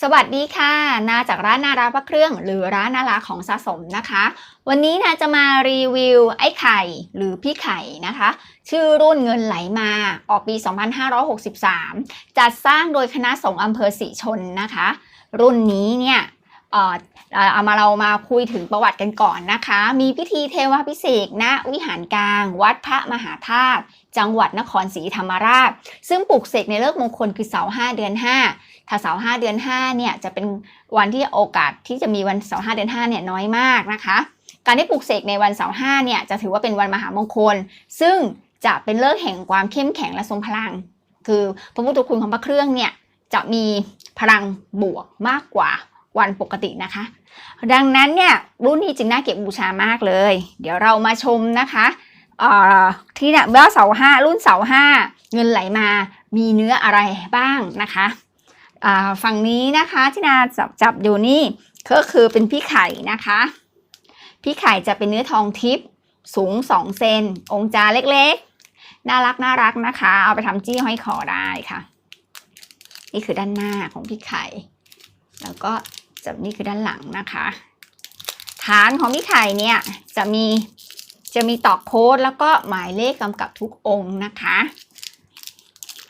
สวัสดีค่ะ นาจากร้านนาราพระเครื่อง หรือร้านนาราของสะสมนะคะ วันนี้นาจะมารีวิวไอ้ไข่หรือพี่ไข่นะคะ ชื่อรุ่นเงินไหลมาออกปี 2563 จัดสร้างโดยคณะสงฆ์อำเภอศรีชนนะคะ รุ่นนี้เนี่ยเอ่อเอามาเรามาคุยถึงประวัติกันก่อนนะคะ มีพิธีเทวพิเศษณวิหารกลาง วัดพระมหาธาตุจังหวัดนครศรีธรรมราช ซึ่งปลูกเสกในเลิกมงคลคือเสาร์5เดือน 5 ถ้าเสาร์5เดือน5เนี่ยจะเป็นวันที่โอกาสที่จะมีวันเสาร์5เดือน5เนี่ยน้อยมากนะคะ การที่ปลูกเสกในวันเสาร์5เนี่ยจะถือว่าเป็นวันมหามงคล ซึ่งจะเป็นเลิกแห่งความเข้มแข็งและทรงพลัง คือพระพุทธคุณของพระเครื่องเนี่ยจะมีพลังบวกมากกว่าวันปกตินะคะ ดังนั้นเนี่ยรุ่นนี้จึงน่าเก็บบูชามากเลย เดี๋ยวเรามาชมนะคะที่เนี่ยเมื่อเสาห้ารุ่นเสาห้าเงินไหลมามีเนื้ออะไรบ้างนะคะ ฝั่งนี้นะคะที่นาจับจับอยู่นี่ก็คือเป็นพี่ไข่นะคะ พี่ไข่จะเป็นเนื้อทองทิพย์สูง 2 เซน องค์จาเล็กๆ น่ารักน่ารักนะคะ เอาไปทำจี้ห้อยคอได้ค่ะ นี่คือด้านหน้าของพี่ไข่ แล้วก็จะนี่คือด้านหลังนะคะ ฐานของพี่ไข่เนี่ยจะมีจะมีตอกโค้ดแล้วก็หมายเลขกำกับทุกองค์นะคะ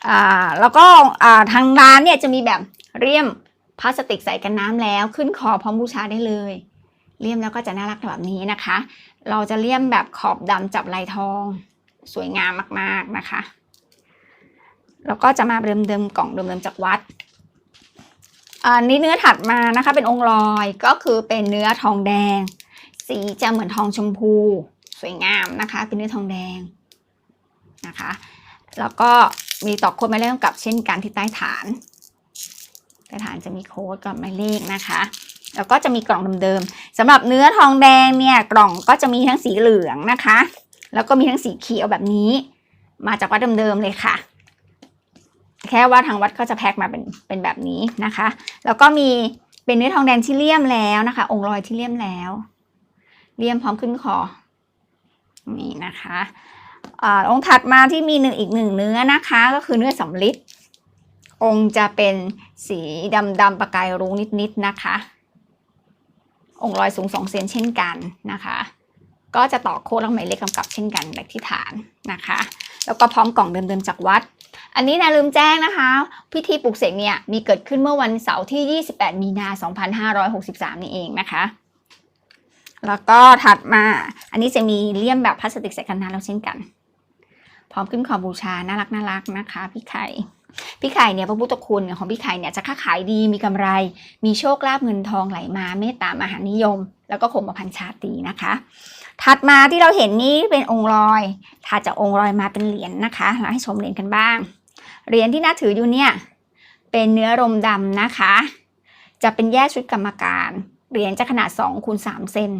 อ่าแล้วก็อ่าทางร้านเนี่ยจะมีแบบเลี่ยมพลาสติกใส่กันน้ำแล้วขึ้นคอพร้อมบูชาได้เลย เลี่ยมแล้วก็จะน่ารักแบบนี้นะคะ เราจะเลี่ยมแบบขอบดำจับลายทอง สวยงามมากๆนะคะแล้วก็จะมาเดิมๆกล่องเดิมๆจากวัดอันนี้เนื้อถัดมานะคะเป็นองค์ลอยก็คือเป็นเนื้อทองแดง สีจะเหมือนทองชมพู สวยงามนะคะ เป็นเนื้อทองแดงนะคะ แล้วก็มีตอกโค้ดหมายเลขกำกับเช่นกันที่ใต้ฐานใต้ฐานจะมีโค้ดกับหมายเลขนะคะ แล้วก็จะมีกล่องเดิมๆสำหรับเนื้อทองแดงเนี่ยกล่องก็จะมีทั้งสีเหลืองนะคะ แล้วก็มีทั้งสีเขียวแบบนี้ มาจากวัดเดิมๆเลยค่ะ แค่ว่าทางวัดเขาจะแพ็คมาเป็นเป็นแบบนี้นะคะ แล้วก็มีเป็นเนื้อทองแดงที่เลี่ยมแล้วนะคะ องค์ลอยที่เลี่ยมแล้ว เลี่ยมพร้อมขึ้นคอนี่นะคะ อองค์ถัดมาที่มีหนึ่งอีกหนึ่งเนื้อนะคะ ก็คือเนื้อสำลิดองค์จะเป็นสีดำดำประกายรุ้งนิดๆนะคะ องค์ลอยสูงสองเซนเช่นกันนะคะ ก็จะต่อโค้ดและหมายเลขกำกับเช่นกันแบบที่ฐานนะคะ แล้วก็พร้อมกล่องเดิมๆจากวัด อันนี้นะลืมแจ้งนะคะ พิธีปลุกเสกเนี่ยมีเกิดขึ้นเมื่อวันเสาร์ที่ 28 มีนา 2563 นี่เองนะคะแล้วก็ถัดมา อันนี้จะมีเลี่ยมแบบพลาสติกใส่กันน้ำแล้วเช่นกัน พร้อมขึ้นขอบูชาน่ารักน่ารักนะคะ พี่ไข่พี่ไข่เนี่ยพระพุทธคุณของพี่ไข่เนี่ยจะค้าขายดีมีกำไร มีโชคลาภเงินทองไหลมาเมตตามหานิยม แล้วก็คงมพันชาตีนะคะ ถัดมาที่เราเห็นนี้เป็นองค์ลอยถัดจากองค์ลอยมาเป็นเหรียญนะคะ เราให้ชมเหรียญกันบ้าง เหรียญที่น่าถืออยู่เนี่ยเป็นเนื้อรมดำนะคะ จะเป็นแยกชุดกรรมการ เหรียญจะขนาด2คูณ3เซน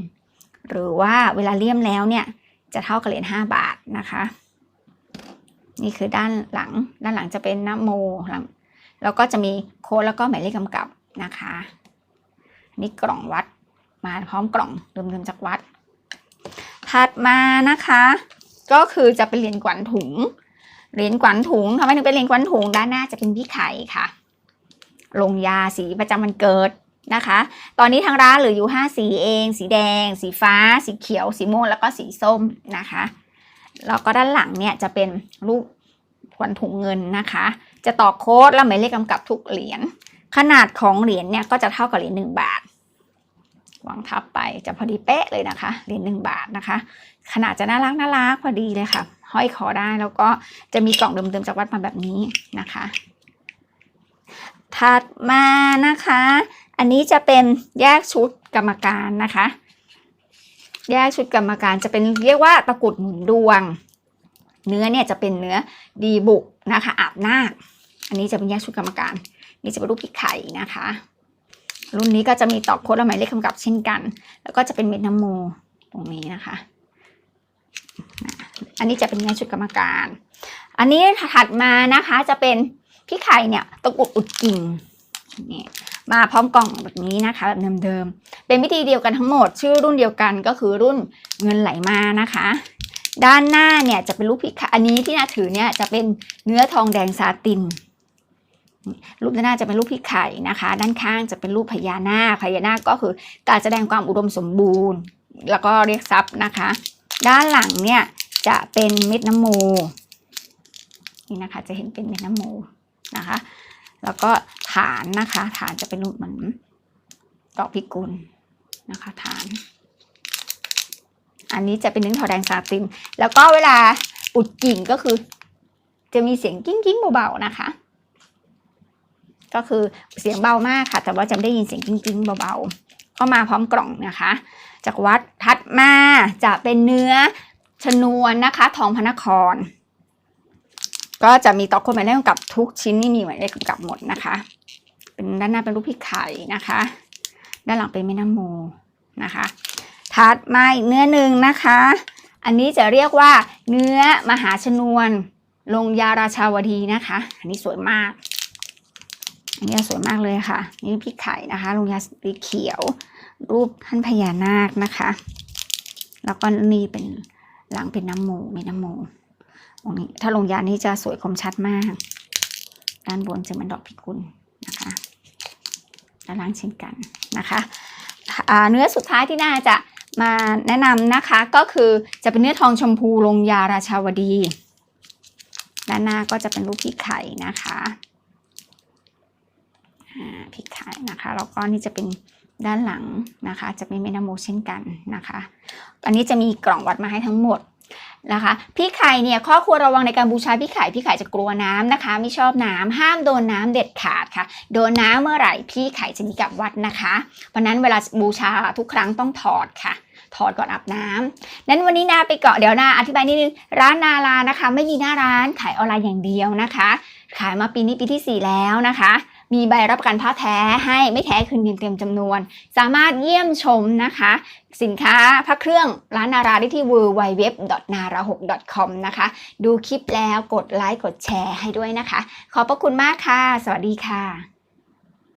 หรือว่าเวลาเลี่ยมแล้วเนี่ยจะเท่ากับเหรียญ5บาทนะคะ นี่คือด้านหลัง ด้านหลังจะเป็นน้ำโมหลังแล้วก็จะมีโค้ดแล้วก็หมายเลขกำกับนะคะนนี่กล่องวัดมาพร้อมกล่องเดิมๆจากวัด ถัดมานะคะ ก็คือจะเป็นเหรียญกวนถุงเหรียญกวนถุงทำไมถึงเป็นเหรียญกวนถุงด้านหน้าจะเป็นพี่ไข่ค่ะ ลงยาสีประจำวันเกิดนะคะ ตอนนี้ทางร้านเหลืออยู่ 5 สีเอง สีแดง สีฟ้า สีเขียว สีม่วงแล้วก็สีส้มนะคะ แล้วก็ด้านหลังเนี่ยจะเป็นรูปขวัญถุงเงินนะคะ จะต่อโค้ดแล้วหมายเลขกำกับทุกเหรียญ ขนาดของเหรียญเนี่ยก็จะเท่ากับเหรียญหนึ่งบาท วางทับไปจะพอดีเป๊ะเลยนะคะ เหรียญหนึ่งบาทนะคะ ขนาดจะน่ารักน่ารักพอดีเลยค่ะ ห้อยคอได้แล้วก็จะมีกล่องเดิมๆจากวัดมาแบบนี้นะคะ ถัดมานะคะ อันนี้จะเป็นแยกชุดกรรมการนะคะ แยกชุดกรรมการจะเป็นเรียกว่าตะกุดหมุนดวง เนื้อเนี่ยจะเป็นเนื้อดีบุกนะคะอาบนาคอันนี้จะเป็นแยกชุดกรรมการ นี่จะเป็นรูปพี่ไข่นะคะ รุ่นนี้ก็จะมีตอกโค้ดและหมายเลขกำกับเช่นกัน แล้วก็จะเป็นเม็ดน้ำโมตรงนี้นะคะ อันนี้จะเป็นแยกชุดกรรมการ อันนี้ถัดมานะคะจะเป็นพี่ไข่เนี่ยตะกุดอุดกิ่งนี่ มาพร้อมกล่องแบบนี้นะคะแบบเดิมๆเป็นวิธีเดียวกันทั้งหมด ชื่อรุ่นเดียวกันก็คือรุ่นเงินไหลมานะคะ ด้านหน้าเนี่ยจะเป็นรูปพี่ไข่อันนี้ที่นาถือเนี่ยจะเป็นเนื้อทองแดงซาตินรูปด้านหน้าจะเป็นรูปพี่ไข่นะคะ ด้านข้างจะเป็นรูปพญานาคพญานาคก็คือการแสดงความอุดมสมบูรณ์ แล้วก็เรียกทรัพย์นะคะ ด้านหลังเนี่ยจะเป็นเม็ดน้ำโมนี่นะคะจะเห็นเป็นเม็ดน้ำโมนะคะ แล้วก็ฐานนะคะ ฐานจะเป็นรูปเหมือนดอกพิกุลนะคะ ฐาน อันนี้จะเป็นนื้อทอแดงซาตินแล้วก็เวลาอุดกิ่งก็คือ จะมีเสียงกิ้งกิ้งเบาๆนะคะ ก็คือเสียงเบามากค่ะ แต่ว่าจะได้ยินเสียงกิ้งกิ้งเบาๆก็มาพร้อมกล่องนะคะ จากวัดทัดมาจะเป็นเนื้อชนวนนะคะ ทองพนคร ก็จะมีต่อคนหมายเลขกำกับทุกชิ้นนี่มีหมายเลขกำกับหมดนะคะ เป็นด้านหน้าเป็นรูปพี่ไข่นะคะ ด้านหลังเป็นแม่น้ำโมนะคะถัดมาอีกเนื้อหนึ่งนะคะ อันนี้จะเรียกว่าเนื้อมหาชนวนลงยาราชาวดีนะคะ อันนี้สวยมาก อันนี้สวยมากเลยค่ะ นี่พี่ไข่นะคะ ลงยาสีเขียว รูปท่านพญานาคนะคะ แล้วก็นี่เป็นหลังเป็นน้ำโมเม็ดน้ำโม ตรงนี้ถ้าลงยานี้จะสวยคมชัดมาก ด้านบนจะเป็นดอกพิกุลนะคะด้านล่างเช่นกันนะคะเนื้อสุดท้ายที่น่าจะมาแนะนำนะคะก็คือจะเป็นเนื้อทองชมพูลงยาราชาวดี ด้านหน้าก็จะเป็นรูปพี่ไข่นะคะพี่ไข่นะคะแล้วก็นี่จะเป็นด้านหลังนะคะ จะเป็นเมนาโมเช่นกันนะคะ อันนี้จะมีกล่องวัดมาให้ทั้งหมด นะคะพี่ไข่เนี่ยข้อควรระวังในการบูชาพี่ไข่พี่ไข่จะกลัวน้ำนะคะ ไม่ชอบน้ำห้ามโดนน้ำเด็ดขาดค่ะ โดนน้ำเมื่อไหร่พี่ไข่จะมีกลับวัดนะคะ เพราะนั้นเวลาบูชาทุกครั้งต้องถอดค่ะถอดก่อนอาบน้ำนั้นวันนี้นาไปเกาะเดี๋ยวนาอธิบายนิดนึง ร้านนาลานะคะ ไม่มีหน้าร้านขายออนไลน์อย่างเดียวนะคะ ขายมาปีนี้ปีที่ 4 แล้วนะคะ มีใบรับประกันผ้าแท้ให้ไม่แท้คืนเงินเต็มจำนวน สามารถเยี่ยมชมนะคะ สินค้าพระเครื่องร้านนาราได้ที่ www.nara6.com นะคะ ดูคลิปแล้วกดไลค์กดแชร์ให้ด้วยนะคะ ขอบพระคุณมากค่ะ สวัสดีค่ะ